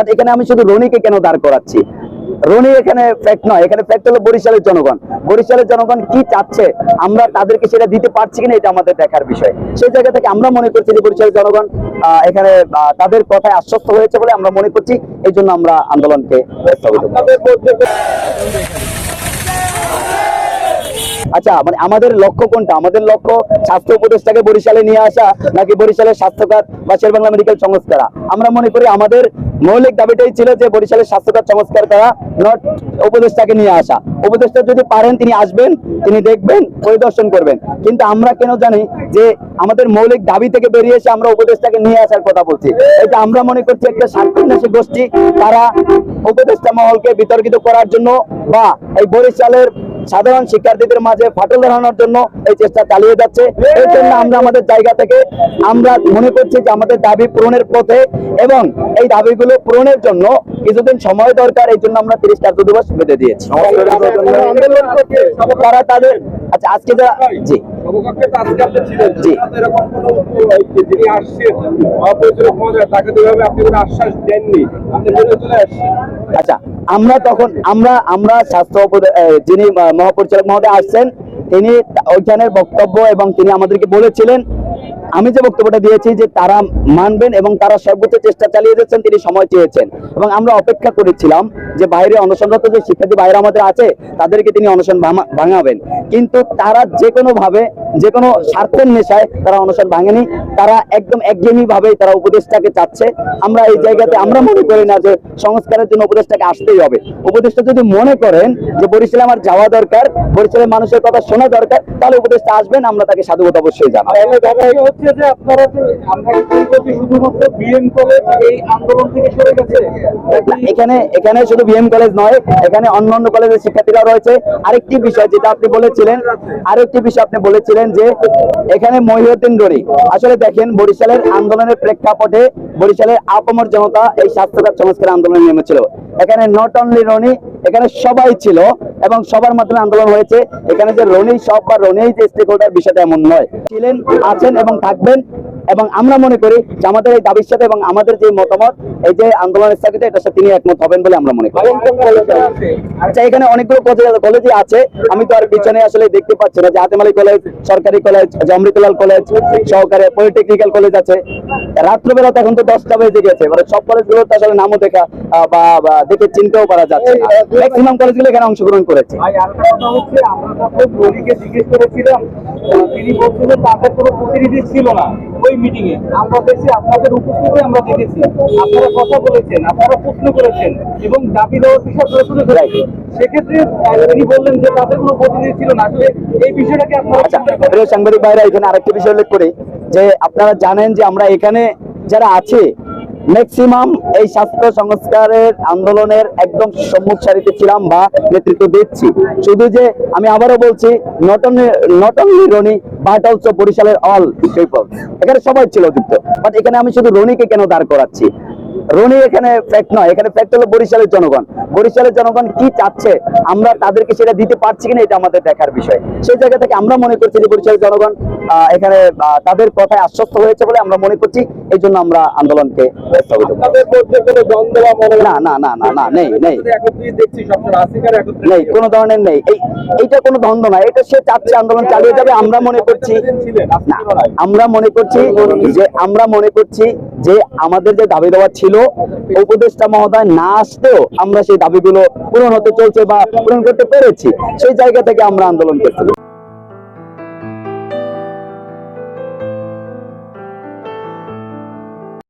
But এখানে আমি শুধু রনিকে কেন দাঁড় করাচ্ছি? রনি এখানে ফ্যাক্ট নয়, এখানে ফ্যাক্ট হলো বরিশালের জনগণ। বরিশালের জনগণ কি চাচ্ছে? আমরা তাদেরকে সেটা দিতে পারছি কিনা এটা আমাদের দেখার বিষয়। সেই জায়গা থেকে আমরা মনে করছি যে বরিশালের জনগণ এখানে তাদের কথায় আশ্বস্ত হয়েছে বলে আমরা মনে করছি, এই জন্য আমরা আন্দোলনকে স্থগিত আচ্ছা মানে আমাদের লক্ষ্য কোনটা? আমাদের লক্ষ্য স্বাস্থ্য উপদেষ্টাকে বরিশালে নিয়ে আসা, নাকি বরিশালের স্বাস্থ্যখাত বা শেরবাংলা মেডিকেল সংস্কার আমরা মনে করি আমাদের মৌলিক দাবিটাই ছিল যে বরিশালের স্বাস্থ্যখাত সংস্কার করা নট উপদেষ্টাকে নিয়ে আসা। উপদেষ্টা যদি পারেন, তিনি আসবেন, তিনি দেখবেন, পরিদর্শন করবেন। কিন্তু আমরা কেন জানি যে আমাদের মৌলিক দাবি থেকে বেরিয়ে এসে আমরা উপদেষ্টাকে নিয়ে আসার কথা বলছি। এটা আমরা মনে করছি একটা শান্তিন্যাসী গোষ্ঠী। তারা উপদেষ্টা মহলকে বিতর্কিত করার জন্য বা এই বরিশালের সাধারণ শিক্ষার্থীদের মাঝে ফাটল ধরানোর জন্য এই চেষ্টা চালিয়ে যাচ্ছে। এই জন্য আমরা আমাদের জায়গা থেকে আমরা মনে করছি যে আমাদের দাবি পূরণের পথে এবং এই দাবিগুলো পূরণের জন্য কিছুদিন সময় দরকার এই জন্য আমরা তিরিশ কার্য দিবস বেঁধে দিয়েছি। তারা তাদের আচ্ছা আজকে যারা জি। জি। আচ্ছা আমরা তখন আমরা আমরা স্বাস্থ্য যিনি মহাপরিচালক মহোদয় আসছেন তিনি ওইখানের বক্তব্য এবং তিনি আমাদেরকে বলেছিলেন আমি যে বক্তব্যটা দিয়েছি যে তারা মানবেন এবং তারা সর্বোচ্চ চেষ্টা চালিয়ে যাচ্ছেন, তিনি সময় চেয়েছেন। এবং আমরা অপেক্ষা করেছিলাম যে বাইরে অনশনরত যে শিক্ষার্থী বাইরে আমাদের আছে, তাদেরকে তিনি অনশন ভাঙাবেন। কিন্তু তারা যে কোনো ভাবে, যে কোনো স্বার্থের নেশায় তারা অনশন ভাঙেনি। তারা একদম একঘেয়েমি ভাবে তারা উপদেশটাকে চাচ্ছে। আমরা এই জায়গাতে আমরা মনে করি না যে সংস্কারের জন্য উপদেশটাকে আসতেই হবে। উপদেশটা যদি মনে করেন যে বরিশালে আমার যাওয়া দরকার, বরিশালের মানুষের কথা শোনা দরকার, তাহলে উপদেশটা আসবেন, আমরা তাকে সাধুবাদ অবশ্যই জানাব। হচ্ছে যে আপনারা যে শুধুমাত্র বিএম কলেজ এই আন্দোলন থেকে সরে গেছে? এখানে এখানে শুধু বিএম কলেজ নয়, এখানে কলেজের শিক্ষার্থীরা রয়েছে। আরেকটি বিষয় যেটা আপনি বলেছিলেন, আরেকটি বিষয় আপনি বলেছিলেন যে এখানে মহিউদ্দিন রনি আসলে দেখেন, বরিশালের আন্দোলনের প্রেক্ষাপটে বরিশালের আপমর জনতা এই স্বাস্থ্যখাত সংস্কার আন্দোলনে নেমেছিল এখানে নট অনলি রনি এখানে সবাই ছিল এবং সবার মাধ্যমে আন্দোলন হয়েছে। এখানে যে রনি সব বা রনি যে স্টেক হোল্ডার বিষয়টা এমন নয়। ছিলেন আছেন এবং থাকবেন এবং আমরা মনে করি যে আমাদের এই দাবির সাথে এবং আমাদের যে মতামত এই যে আন্দোলনের স্থগিত এটার সাথে তিনি একমত হবেন বলে আমরা মনে করি। আচ্ছা এখানে অনেকগুলো কলেজ- আছে। আমি তো আর পিছনে আসলে দেখতে পাচ্ছি না যে হাতেমালি কলেজ সরকারি কলেজ অমৃতলাল কলেজ সহকারে পলিটেকনিক্যাল কলেজ আছে। রাত্রবেলা তো এখন তো দশটা বেজে গেছে। মানে সব কলেজগুলো তো আসলে নামও দেখা বা বা দেখে চিনতেও পারা যাচ্ছে ম্যাক্সিমাম কলেজগুলো এখানে অংশগ্রহণ করেছে। তিনি বলছিলেন তাদের কোনো প্রতিনিধি ছিল না ওই মিটিং এ। আমরা দেখছি আপনাদের উপস্থিতি আমরা দেখেছি। আপনারা কথা বলেছেন আপনারা প্রশ্ন করেছেন এবং দাবি দেওয়ার বিষয় আপনারা তুলে ধরেছেন সেক্ষেত্রে তিনি বললেন যে তাদের কোনো প্রতিনিধি ছিল না। আসলে এই বিষয়টাকে আপনারা আচ্ছা সাংবাদিক ভাইরা এখানে আরেকটি বিষয় উল্লেখ করি যে আপনারা জানেন যে আমরা এখানে যারা আছে ম্যাক্সিমাম এই স্বাস্থ্য সংস্কারের আন্দোলনের একদম সম্মুখ সারিতে ছিলাম বা নেতৃত্ব দিচ্ছি। শুধু যে আমি আবারও বলছি not only Rony but also বরিশালের অল পিপল এখানে সবাই ছিল যুক্ত বাট এখানে আমি শুধু রনিকে কেন দাঁড় করাচ্ছি? রনি এখানে ফ্যাক্ট নয় এখানে ফ্যাক্ট হলো বরিশালের জনগণ। বরিশালের জনগণ কি চাচ্ছে? আমরা তাদেরকে সেটা দিতে পারছি কিনা এটা আমাদের দেখার বিষয়। সেই জায়গা থেকে আমরা মনে করছি যে বরিশালের জনগণ এখানে তাদের কথায় আশ্বস্ত হয়েছে বলে আমরা মনে করছি এই জন্য আমরা আন্দোলনকে না না না না না নেই নেই। নেই কোনো ধরনের নেই। এই এইটা কোনো দ্বন্দ্ব না এটা সে চাচ্ছে আন্দোলন চালিয়ে যাবে আমরা মনে করছি না আমরা মনে করছি যে আমরা মনে করছি যে আমাদের যে দাবি দেওয়া ছিল, উপদেষ্টা মহোদয় না আসতেও আমরা সেই দাবিগুলো পূরণ হতে চলছে বা পূরণ করতে পেরেছি। সেই জায়গা থেকে আমরা আন্দোলন করছি